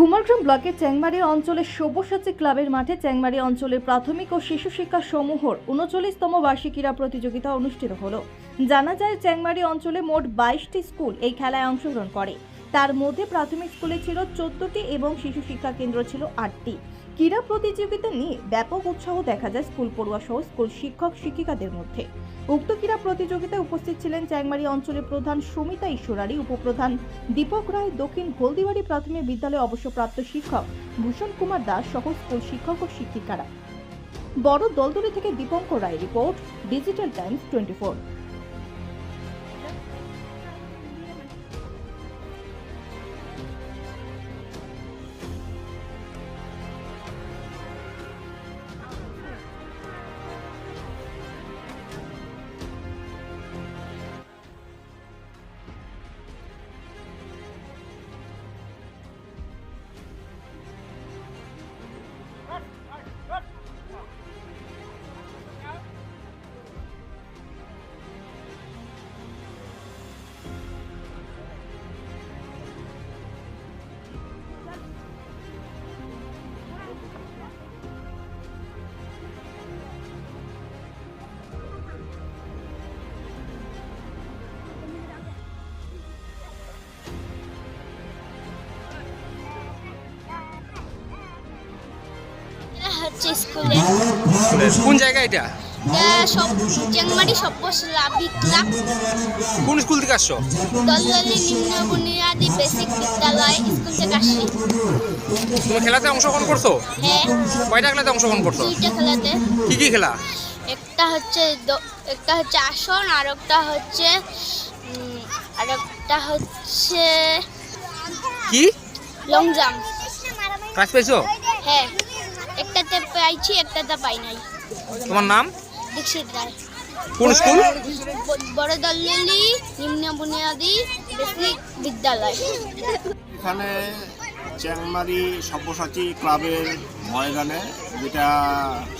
কুমারগ্রাম ব্লকের চ্যাংমারি অঞ্চলের সব্যসাচী ক্লাবের মাঠে চ্যাংমারি অঞ্চলের প্রাথমিক ও শিশু শিক্ষা সমূহর উনচল্লিশতম বার্ষিক ক্রীড়া প্রতিযোগিতা অনুষ্ঠিত হলো। জানা যায়, চ্যাংমারি অঞ্চলে মোট বাইশটি স্কুল এই খেলায় অংশগ্রহণ করে। তার মধ্যে প্রাথমিক স্কুলে ছিল চোদ্দটি এবং শিশু শিক্ষা কেন্দ্র ছিল আটটি। ক্রীড়া প্রতিযোগিতা নিয়ে ব্যাপক উৎসাহ দেখা যায় স্কুল পড়ুয়া সহ স্কুল শিক্ষক শিক্ষিকাদের মধ্যে। উক্ত ক্রীড়া প্রতিযোগিতায় উপস্থিত ছিলেন চ্যাংমারি অঞ্চলের প্রধান সুমিতা ঈশ্বরারী, উপপ্রধান দীপক রায়, দক্ষিণ হলদিবাড়ি প্রাথমিক বিদ্যালয়ে অবসরপ্রাপ্ত শিক্ষক ভূষণ কুমার দাস সহ স্কুল শিক্ষক ও শিক্ষিকারা। বড় দলদলি থেকে Dipankar Roy report, digital times twenty হচ্ছে স্কুলে। কোন জায়গা এটা? সব চেংমারি সভ্য লাভি ক্লাব কোন স্কুল থেকে আসছো? দলদলি নিম্ন বুনিয়াদি বেসিক বিদ্যালয় স্কুল থেকে আসছি। তুমি খেলাতে অংশগ্রহণ করছ? হ্যাঁ। কয়টা খেলাতে অংশগ্রহণ করছ? দুইটা খেলাতে। কি কি খেলা? একটা হচ্ছে একটা হচ্ছে আসন আর একটা হচ্ছে আর একটা হচ্ছে কি? লং জাম্প প্রাইজ পেয়েছ? হ্যাঁ। একটাতে পাইছি একটাতে পাই নাই। তোমার নাম? দীক্ষিত রায়। কোন স্কুল? বড় নিম্ন বুনিয়াদি বেসিক বিদ্যালয়। এখানে চ্যাংমারি সব্যসাচী ক্লাবের ময়দানে যেটা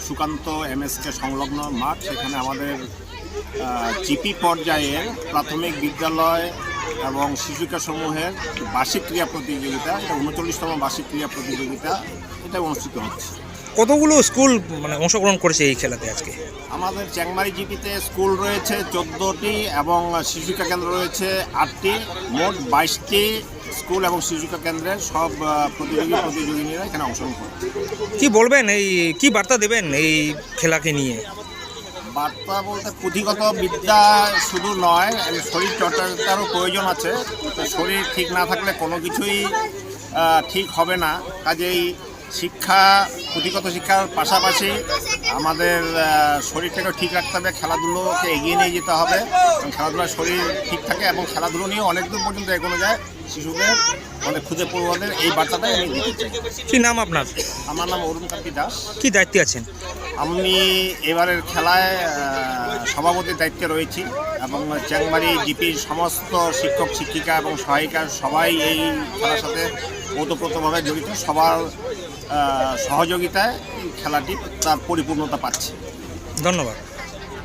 সুকান্ত এমএসকে সংলগ্ন মাঠ সেখানে আমাদের জিপি পর্যায়ের প্রাথমিক বিদ্যালয় এবং শিশুকা সমূহের বার্ষিক ক্রীড়া প্রতিযোগিতা এটা উনচল্লিশতম বার্ষিক ক্রীড়া প্রতিযোগিতা এটা অনুষ্ঠিত হচ্ছে। কতগুলো স্কুল মানে অংশগ্রহণ করেছে এই খেলাতে আজকে? আমাদের চ্যাংমারি জিপিতে স্কুল রয়েছে চোদ্দোটি এবং শিশুকা কেন্দ্র রয়েছে আটটি। মোট বাইশটি স্কুল এবং শিশুকা কেন্দ্রের সব প্রতিযোগী প্রতিযোগিনীরা এখানে অংশগ্রহণ করে কি বলবেন এই কি বার্তা দেবেন এই খেলাকে নিয়ে? বার্তা বলতে পুঁথিগত বিদ্যা শুধু নয় শরীর চর্চারও প্রয়োজন আছে। তো শরীর ঠিক না থাকলে কোনো কিছুই ঠিক হবে না। কাজেই শিক্ষা পুঁথিগত শিক্ষার পাশাপাশি আমাদের আহ, শরীরটাকে ঠিক রাখতে হবে খেলাধুলোকে এগিয়ে নিয়ে যেতে হবে। এবং খেলাধুলার শরীর ঠিক থাকে এবং খেলাধুলো নিয়ে অনেক দূর পর্যন্ত এগোনো যায় শিশুদের মানে খুদে পড়ুয়াদের। এই বার্তাটাই আমি দিতে চাই। কি নাম আপনার? আমার নাম অরুণ কান্তি দাস। কি দায়িত্বে আছেন? আমি এবারের খেলায় সভাপতির দায়িত্বে রয়েছি এবং চ্যাংমারি জিপির সমস্ত শিক্ষক, শিক্ষিকা এবং সহায়িকা সবাই এই খেলার সাথে ওতপ্রোতভাবে জড়িত। সবার সহযোগিতায় খেলাটি তার পরিপূর্ণতা পাচ্ছে। ধন্যবাদ।